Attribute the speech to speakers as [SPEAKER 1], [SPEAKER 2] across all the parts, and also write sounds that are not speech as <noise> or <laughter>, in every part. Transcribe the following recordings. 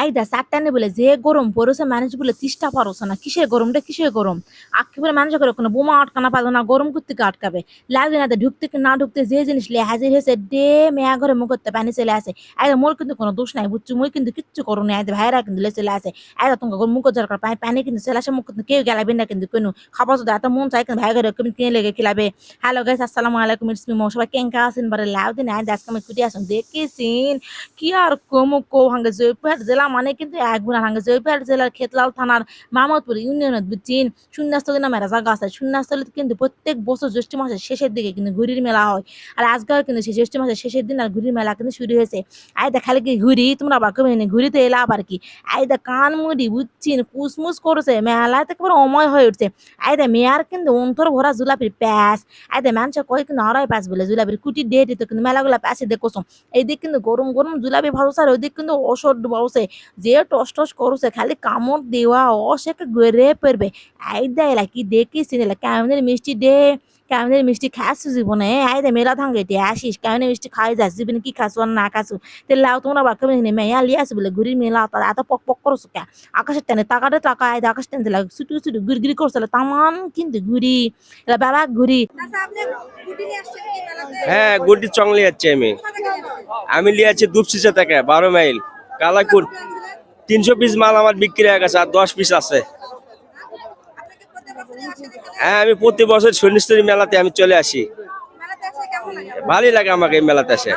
[SPEAKER 1] আইদা চারটানে বলে, যে গরম পড়েছে মানুষ বলে তিষ্টা পারছে না। কিসের গরমটা কিসের গরম? আখি বলে মানুষ করে কোনো বোমা আটকানা পারবে না, গরম করতে আটকাবে। লাগবে না ঢুকতে না ঢুকতে যে জিনিস লে হাজির হয়েছে ডে মেয়া ঘরে মুখ করতে পানি চলে আসে। আইদা, মোর কিন্তু কোনো দোষ নাই বুঝছি মুই কিন্তু কিচ্ছু করো না আইদা, ভাইরা কিন্তু লে চলে আসে। আইদা, তোমাকে মুখ দরকার পানি পানি কিন্তু চলে আসে, মুখ কিন্তু কেউ গেলাবে না কিন্তু কোনো। খাবার যদি এত মন চাই কিন্তু ভাই ঘরে কিনে লেগে খেলাবে? হ্যালো গাইস আসসালামু আলাইকুম ইটস মি সবাই কেঙ্কা আছেন বারে? লাউ দিন, আইদা, আজকে আমি কুটি আসুন দেখেছিন? কি আর কমু কো হাঙ্গে জয়পুরহাট জেলা মানে কিন্তু একগুণ হাঙ্গে জয়পুরহাট জেলার খেতলাল থানার মামদপুর ইউনিয়নের বুঝছেন শূন্যস্থলী নামের জায়গা আছে। শূন্যস্থলীতে কিন্তু প্রত্যেক বছর জ্যৈষ্ঠ মাসের শেষের দিকে কিন্তু ঘুরির মেলা হয়। আর আজকাল কিন্তু সেই জ্যৈষ্ঠ মাসের শেষের দিন আর ঘুরির মেলা কিন্তু শুরু হয়েছে। আইদা খালি কি ঘুরি? তোমরা আবার নি ঘুরিতে এলা আবার কি? আইদা কান মুড়ি বুঝছিন কুসমুস করছে। মেলায় তো একেবারে অময় হয়ে উঠছে। আইদা মেয়ার কিন্তু অন্তর ভরা জুলাপির প্যাস আইদা মানুষ কয় কিন্তু আড়াই প্যাস বলে। জুলাপির কুটি ডে দিত কিন্তু মেলাগুলা প্যাসে দেখোছো। এইদিক কিন্তু গরম গরম জুলাপি ভালো স্যার ওইদিক কিন্তু অসহ্য বসে যে টস টস করছে খালি কামড় দেওয়া অসেকে গড়ে পড়বে। আইদা কি দেখিস এলা কেমনের মিষ্টি দে কেমনের মিষ্টি খাসু জীবনে? আইদা মেলা থাঙ্গে এটি আসিস কেমন মিষ্টি খাই যাস জীবনে কি খাসু আর না খাসু তে লাও তোমরা বাক্য মেনে মেয়া লিয়ে আসে বলে ঘুরির মেলা তার এত পক পক করছ কে আকাশের টানে টাকাটা টাকা আইদা আকাশ টানতে লাগে ছুটু ছুটু ঘুরি ঘুরি করছিল তামান কিন্তু ঘুরি এলা বাবা ঘুরি।
[SPEAKER 2] আপনি গুটি
[SPEAKER 3] হ্যাঁ গুড্ডি চংলি যাচ্ছি আমি? আমি লিয়ে আছি দুপসিসা থেকে বারো মাইল। কালাকুট তিনশো পিস মাল আমার বিক্রি হয়ে গেছে, আর দশ পিস আছে? হ্যাঁ আমি প্রতি বছর শনিস্তরী মেলাতে আমি চলে আসি? ভালোই লাগে আমাকে এই মেলাতে আসে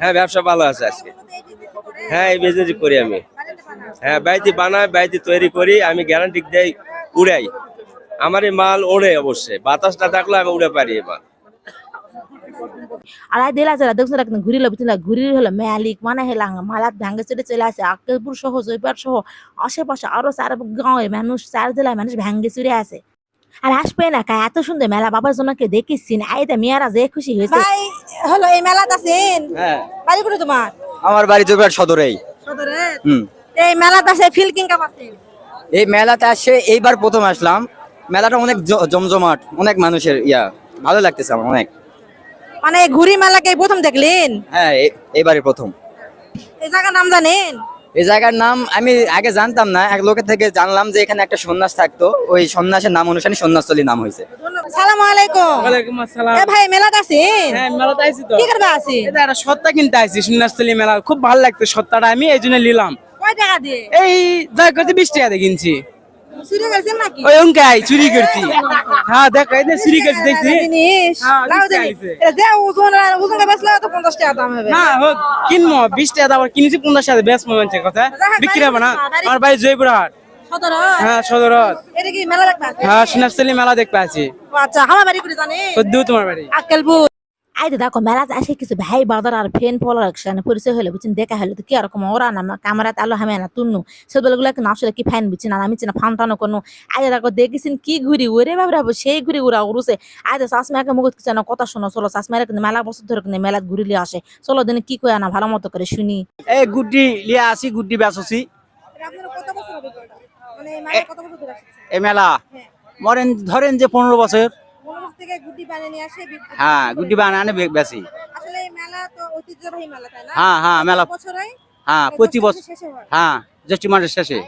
[SPEAKER 2] হয়?
[SPEAKER 3] ব্যবসা ভালো আছে আজকে হ্যাঁ এই বিজনেস করি আমি হ্যাঁ বাড়িতে বানাই, বাড়িতে তৈরি করি, আমি গ্যারান্টি দেই, উড়াই আমার এই মাল ওড়ে অবশ্যই বাতাস না থাকলে আমি উড়ে পারি এই মাল
[SPEAKER 1] আর আই দিলা যারা দেখছ না কিন্তু ঘুরি লবি ঘুরি হলো ম্যালিক মানে হেলা মালাত ভাঙ্গে চলে চলে আসে আক্কেলপুর সহ জয়পাট সহ আশেপাশে আরও চার গাঁয়ে মানুষ চার জেলায় মানুষ ভাঙ্গে চলে আসে। আর আসবে না কা এত সুন্দর মেলা বাবার জন্য কে দেখিস আই দা মেয়ারা যে খুশি হয়েছে।
[SPEAKER 2] ভাই হলো এই মেলাতে আছেন
[SPEAKER 4] হ্যাঁ।
[SPEAKER 2] বাড়ি করে তোমার?
[SPEAKER 4] আমার বাড়ি জোরবাট সদরেই।
[SPEAKER 2] সদরে?
[SPEAKER 4] হুম।
[SPEAKER 2] এই মেলাতে আসে ফিল কিং কাপ আছেন
[SPEAKER 4] এই মেলাতে আসে এইবার প্রথম আসলাম। মেলাটা অনেক জ- জমজমাট অনেক মানুষের ইয়া ভালো লাগতেছে আমার অনেক।
[SPEAKER 2] মানে ঘুরি মেলাকে প্রথম দেখলেন?
[SPEAKER 4] হ্যাঁ এ- এইবারই প্রথম।
[SPEAKER 2] এই জায়গার নাম জানেন?
[SPEAKER 4] এই জায়গার নাম আমি আগে জানতাম না এক লোকের থেকে জানলাম যে এখানে একটা সন্ন্যাস থাকতো। ওই সন্ন্যাসের নাম অনুসারে সন্ন্যাসতলী নাম হয়েছে।
[SPEAKER 2] সালাম আলাইকুম।
[SPEAKER 5] ওয়ালাইকুম আসসালাম।
[SPEAKER 2] এ ভাই মেলাতে আছেন?
[SPEAKER 5] হ্যাঁ মেলাতে আইছি তো।
[SPEAKER 2] কি করবে আছেন
[SPEAKER 5] এটা একটা সত্তা কিনতে আইছি সুন্নাস্থলী মেলা খুব ভালো লাগতো সত্তাটা আমি এই জন্য নিলাম।
[SPEAKER 2] কয় টাকা দিয়ে?
[SPEAKER 5] এই যা করতে বিশ টাকা দিয়ে কিনছি।
[SPEAKER 2] চুরি করেছেন নাকি?
[SPEAKER 5] ওই উনকাই চুরি করছি। <laughs> হ্যাঁ দেখ এই চুরি করছি দেখছি।
[SPEAKER 2] জিনিস
[SPEAKER 5] হ্যাঁ,
[SPEAKER 2] লাউ
[SPEAKER 5] বিশ টাকা
[SPEAKER 2] জিনিস।
[SPEAKER 5] দিছে।
[SPEAKER 2] এটা যে ওজন ওজন বেচলে তো পঞ্চাশ টাকা দাম হবে।
[SPEAKER 5] না হোক কিনবো বিশ টাকা দিয়ে আবার কিনেছি পঞ্চাশ টাকা বেশ মনে কথা। বিক্রি হবে না। আমার বাড়ি জয়পুরহাট। হ্যাঁ সদরত
[SPEAKER 2] এটা কি মেলা দেখতে আছে
[SPEAKER 5] হ্যাঁ সুন্নাস্থলী মেলা দেখতে আছি
[SPEAKER 2] আচ্ছা আমার বাড়ি
[SPEAKER 5] তোমার বাড়ি।
[SPEAKER 2] আক্কেলপুর
[SPEAKER 1] আই তো দেখো মেলাতে আসে কিছু ভাই বাদার আর ফেন ফলার একসাথে পরিচয় হলে বুঝছেন? দেখা হলো তো কি রকম ওরা না ক্যামেরাতে আলো হামে না তুন্নু সেগুলো গুলো না আসলে কি ফাইন বুঝছি না আমি চিনা ফান টানো কোনো। আজ দেখো দেখেছেন কি ঘুরি? ওরে বাবরা সেই ঘুরি ঘুরা উড়ুছে। আজ শাসমাকে মুখ কিছু না কথা শোনো চলো। শাসমারে কিন্তু মেলা বছর ধরে কিন্তু মেলাত ঘুরিলে আসে। চলো দিনে কি কয় না ভালো মতো করে শুনি।
[SPEAKER 6] এই গুড্ডি লিয়ে আসি গুড্ডি বেচছি
[SPEAKER 2] আপনার কত বছর অভিজ্ঞতা মানে এই মেলা।
[SPEAKER 6] মেলা মরেন ধরেন যে পনেরো বছর।
[SPEAKER 2] থেকে গুটি বানিয়ে নিয়ে আসে
[SPEAKER 6] হ্যাঁ গুড্ডি বানানে বেশি।
[SPEAKER 2] আসলে এই মেলা তো ঐতিহ্যবাহী মেলা তাই না?
[SPEAKER 6] হ্যাঁ হ্যাঁ মেলা
[SPEAKER 2] বছরে
[SPEAKER 6] হ্যাঁ প্রতি বছর
[SPEAKER 2] হ্যাঁ
[SPEAKER 6] জ্যৈষ্ঠ মাসের শেষে।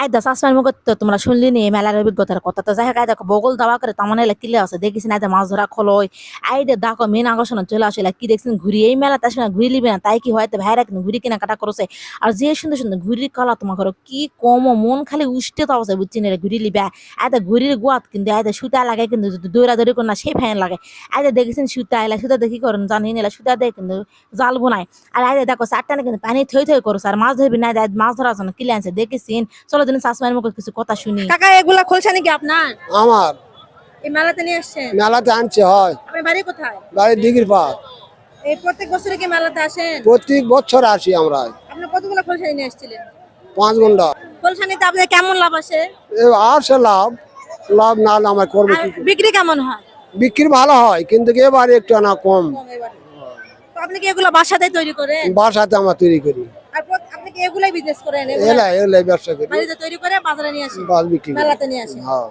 [SPEAKER 1] আই দা শাসমার মুখ তো তোমরা শুনলি নি, মেলার অভিজ্ঞতার কথা তো যাই হোক, আই দেখো বগল দাওয়া করে তেমন এলে কিলে আছে দেখিস না মাছ ধরা খলয় আই দে দেখো মেন আকর্ষণ চলে আসলে কি দেখছেন, ঘুরি এই মেলা তার সঙ্গে ঘুরি লিবে না, তাই কি হয়তো ভাইরা কিন্তু ঘুরি কেনাকাটা করছে। আর যে সুন্দর সুন্দর ঘুরির কলা তোমার ঘর কি কম, মন খালি উষ্টে তো আছে, বুঝছি না ঘুরি লিবে আয়দা ঘুরির গোয়াত কিন্তু আয়দা সুতা লাগে কিন্তু দৌড়া দৌড়ি করে না সেই ফ্যান লাগে। আয়দা দেখেছেন সুতা, এলা সুতা দেখি করেন জানি না সুতা দেয় কিন্তু জাল বোনায়। আর আয়দা দেখো চারটা কিন্তু পানি থই থই করছে, আর মাছ ধরবি না আয়দা মাছ ধরার জন্য কিলে আনছে, দেখেছেন, চলো দিন শাশুমার মুখে কিছু কথা শুনি।
[SPEAKER 2] কাকা এগুলা খুলছে নাকি আপনার?
[SPEAKER 7] আমার।
[SPEAKER 2] এই মেলাতে নিয়ে আসছেন?
[SPEAKER 7] মেলাতে আনছে হয়।
[SPEAKER 2] আপনার বাড়ি কোথায়?
[SPEAKER 7] বাড়ির দিঘির পার
[SPEAKER 2] এই প্রত্যেক বছরে কি মেলাতে আসেন?
[SPEAKER 7] প্রত্যেক বছর আসি আমরা।
[SPEAKER 2] আপনি কতগুলো খোলসানি নিয়ে এসেছিলেন
[SPEAKER 7] পাঁচ ঘণ্টা।
[SPEAKER 2] খোলসানিতে আপনাদের কেমন লাভ আসে?
[SPEAKER 7] এ আর সে লাভ। লাভ না হলে আমার করব কি
[SPEAKER 2] বিক্রি কেমন হয়?
[SPEAKER 7] বিক্রি ভালো হয় কিন্তু এবারে একটু না কম।
[SPEAKER 2] আপনি কি এগুলো বাসাতে তৈরি করেন?
[SPEAKER 7] বাসাতে আমরা তৈরি করি।
[SPEAKER 2] আপনি কি এগুলাই বিজনেস করেন এলা
[SPEAKER 7] এলাই ব্যবসা করি।
[SPEAKER 2] বাড়িতে তৈরি করে বাজারে নিয়ে আসেন
[SPEAKER 7] বিক্রি
[SPEAKER 2] মেলাতে নিয়ে আসেন
[SPEAKER 7] হ্যাঁ।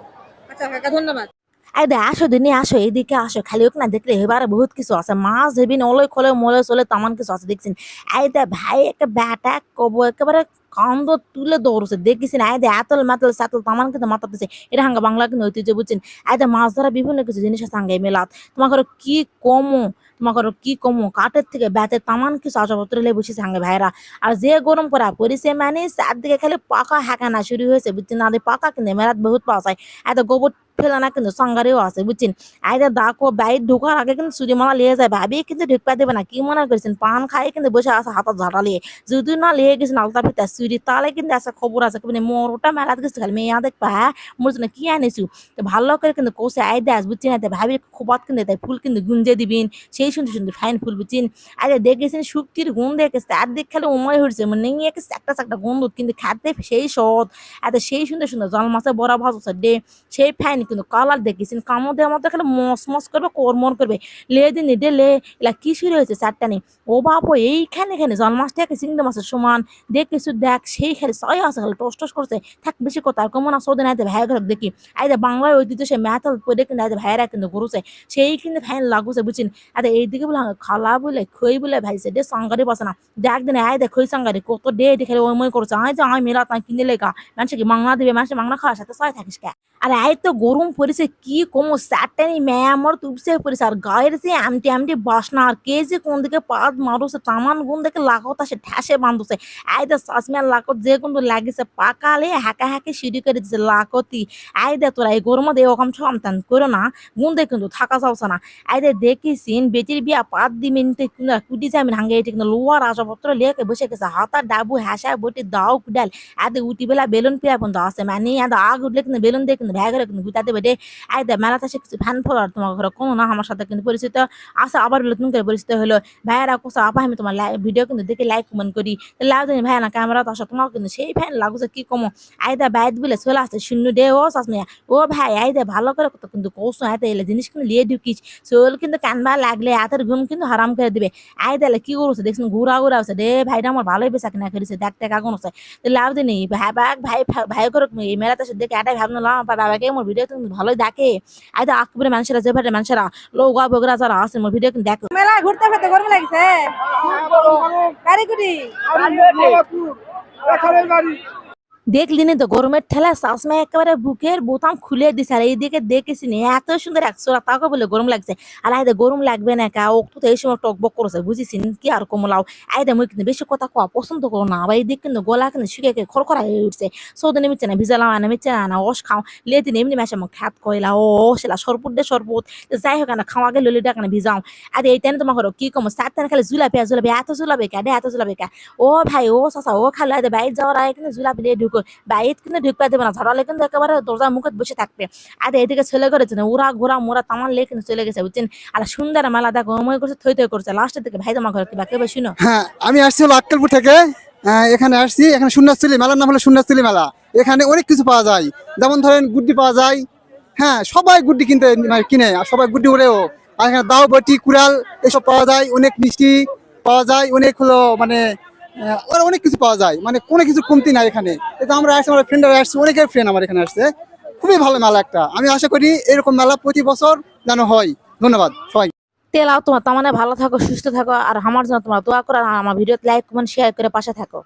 [SPEAKER 2] আচ্ছা কাকা ধন্যবাদ।
[SPEAKER 1] দে আসো দিনে আসো এদিকে আসো। খালি হোক না দেখলে এবারে বহুত কিছু আছে। মাছ হেবি নলে খোলে মলে চলে তামান কিছু আছে দেখছেন? এই দে ভাই একটা ব্যাটা কব একেবারে কান্দ তুলে দৌড়ছে। দেখেছেন আয় দে এতল মাতল সাতল তামান কিন্তু মাতাতেছে এটা হাঙ্গা বাংলা কিন্তু ঐতিহ্য বুঝছেন? আয় মাছ ধরা বিভিন্ন কিছু জিনিস আছে হাঙ্গাই মেলাত। তোমাকে কি কমো? তোমাকে কি কমো? কাঠের থেকে ব্যাতে তামান কিছু আসবাবপত্র লে বসেছে হাঙ্গে ভাইরা আর যে গরম করা পরিছে মানে চারদিকে খালি পাকা হাঁকানা শুরু হয়েছে, বুঝছেন? না পাকা কিন্তু মেলাত বহুত পাওয়া যায়। এত গোবর ফেলানা কিন্তু সঙ্গারেও আছে, বুঝছেন? আইদা দাকো বাইর ঢোকার আগে কিন্তু সূর্যমালা লিয়ে যায় ভাবি কিন্তু ঢুকপা দেবে না। কি মনে করছেন? পান খাই কিন্তু বসে আছে হাতত ঝাঁটা লিয়ে যদি না লিয়ে গেছেন আলতা ফিতা চুরি, তাহলে কিন্তু আছে খবর আছে মানে মোরটা মেলাত গেছে, খালি মেয়া দেখবা হ্যাঁ? মোর জন্য কি আনিছু? তো ভালো করে কিন্তু কোসে আইদা আস বুঝছেন আইদা ভাবি খোপাত কিন্তু, তাই ফুল কিন্তু গুঞ্জে দিবেন, সেই সুন্দর সুন্দর ফাইন ফুল বুঝছেন? আইদা দেখেছেন শুক্তির গুণ দেখেছে আর দেখ খালি উময় হয়েছে মানে নিয়ে গেছে একটা একটা গন্ধ কিন্তু খাতে সেই সৎ এত সেই সুন্দর সুন্দর জল মাছের বড়া ভাজ ডে সেই ফাইন কিন্তু কালার দেখেছেন কামো দেওয়ার মতো খালি মস মস করবে, কোরমর করবে, লে দিন ডে লে, এলা কি শুরু হয়েছে, চারটা নেই ও বাপ, এইখানে, এখানে জল মাছটা একে চিংড়ি মাছের সমান দেখ কিছু দেখ সেই খালি সয় আছে খালি, টস টস করছে, থাক বেশি কথা, আর কমন আছে, ওদের আইতে ভাই ঘর দেখি। আইতে বাংলার ঐতিহ্য সে ম্যাথল পড়ে কিন্তু আইতে ভাইরা কিন্তু গরুছে সেই কিন্তু ফাইন লাগুছে বুঝছেন আরে এইদিকে বলে খালা বলে খই বলে ভাইছে ডে সাঙ্গারি বসে না। দেখ দিন দেখ খই সাঙ্গারি কত ডে দেখে ওই মই করছে আয় যে আমি মেলা তাই কিনে লেগা। মানুষে কি মাংনা দিবে মানুষে মাংনা খাওয়ার সাথে সয় থাকিস কে? আরে আয় তো গরম পড়েছে কি কমো চারটানি ম্যামর তুপসে পড়েছে আর গায়ের যে আমটি আমটি বাসনা আর কে যে কোন দিকে পাত মারুছে তামান গুণ দেখে লাগাত আসে ঠ্যাসে বান্ধছে। আয় দে সাসমিয়ার লাকত, যে কোন লাগিছে, পাকালে হাঁকা হাঁকে সিঁড়ি করে দিছে, লাকতি। আয় দে তোরা এই গরমে দে ওরকম সন্তান করো না। গুণ দে কিন্তু থাকা যাচ্ছে না আয় দে দেখিসিন, বেটির বিয়া পাত দি মিনিটে কিন্তু কুটি যাবেন হাঙ্গে এটি কিন্তু লোয়ার আসবাবপত্র লেকে বসে গেছে, হাতার ডাবু হ্যাসা বটি, দাও কুডাল। আদে উঠি বেলা বেলুন পিয়া কিন্তু আছে মানে আদে আগ উঠলে কিন্তু বেলুন দিয়ে কিন্তু ভ্যাগরে কিন্তু গুতাতে বেটে আয় দে মেলাতে সে কিছু ফ্যান ফলোয়ার তোমার ঘরে, কোনো না আমার সাথে কিন্তু পরিচিত। আছে আবার নতুন করে পরিচিত হলো। ভাইয়ারা কোসা আপা, আমি তোমার ভিডিও কিন্তু দেখে লাইক কমেন্ট করি। লাভ জানি ভাইয়া না ক্যামেরা তো তোমার কিন্তু সেই ফ্যান লাগুছে কি কমো? আয় দে বাইদ বলে চলে আসছে শূন্য ডে ও সাসমিয়া ও ভাই আয় দে ভালো করে কত কিন্তু কৌশো আয় এলে জিনিস কিন্তু লিয়ে ঢুকিস চোল কিন্তু কানবা লাগলে হাতের ঘুম কিন্তু হারাম করে দিবে। আয় দেলে কি করছে দেখছেন ঘুরা ঘুরা আছে রে ভাইটা আমার ভালোই বেচা কিনা করেছে দেখ টেকা কোন আছে। তো লাভ দিনি ভাই বাক ভাই ভাই করে এই মেলাতে সে দেখে এটাই ভাবনা লাম বাবাকে মোর ভিডিও কিন্তু ভালোই দেখে আয় দে আকবরে মানুষেরা যে ভাই মানুষেরা লোগা বগরা যারা আছে মোর ভিডিও কিন্তু দেখো
[SPEAKER 2] মেলা ঘুরতে ফিরতে গরম লাগছে। কারিগরি
[SPEAKER 1] দেখলি না তো গরমের ঠেলা শাসমা একেবারে বুকের বোতাম খুলে দিছে আর এইদিকে দেখেছি না এত সুন্দর একশো তাকে বলে গরম লাগছে আর আইদে গরম লাগবে না কা ওক তো এই সময় টকবক করেছে বুঝিস কি আর কমলাও আইদে মুই কিন্তু বেশি কথা কোয়া পছন্দ করো না আবার এইদিকে কিন্তু গলা কিন্তু শুকে খড়খড়া হয়ে উঠছে সৌদি নেমিচ্ছে না ভিজালাম না নেমিচ্ছে না অস খাও লেতি এমনি মাসে আমার খ্যাত কইলা ও সেলা সরপুট দে সরপুট যাই হোক না খাওয়া গেলে লিটা কেন ভিজাও আর এই টাইমে তোমার কি কম সাত খালি জুলাপি জুলাপি এত জুলাপি কা এত জুলাপি কা ও ভাই ও চাচা ও খালো আইদে বাইর যাওয়ার আগে কিন্তু জুলাপি দিয়ে ঢুকো বাইরে কিন্তু ঢুকতে দেবে না ঝাড়ালে কিন্তু একেবারে দরজার মুখে বসে থাকবে। আর এদিকে ছেলে করেছে না ওরা ঘোরা মোরা তামার লেগে কিন্তু চলে গেছে বুঝছেন আর সুন্দর মেলা দেখো মনে করছে থই থই করছে লাস্টের দিকে ভাই তোমার ঘরে কিবা কেবে শুনো
[SPEAKER 7] হ্যাঁ আমি আসছি হলো আক্কেলপুর থেকে। এখানে আসছি, এখানে সুন্নাস্থলী মেলার নাম হলো সুন্নাস্থলী মেলা। এখানে অনেক কিছু পাওয়া যায়। যেমন ধরেন গুড্ডি পাওয়া যায়। হ্যাঁ সবাই গুড্ডি কিনতে মানে কিনে, আর সবাই গুড্ডি উড়েও আর এখানে দাও বটি কুড়াল, এসব পাওয়া যায়, অনেক মিষ্টি পাওয়া যায়, অনেক হলো মানে আরও অনেক কিছু পাওয়া যায়। মানে কোনো কিছু কমতি নাই এখানে। এটা আমরা আসছি, আমার ফ্রেন্ডরা আসছি, অনেকের ফ্রেন্ড আমার এখানে আসছে। খুবই ভালো মেলা একটা। আমি আশা করি এরকম মেলা প্রতি বছর যেন হয়। ধন্যবাদ, সবাই।
[SPEAKER 1] তেলাও তোমার, তার মানে ভালো থাকো, সুস্থ থাকো, আর আমার জন্য তোমার দোয়া করো আমার ভিডিও লাইক কমেন্ট শেয়ার করে পাশে থাকো।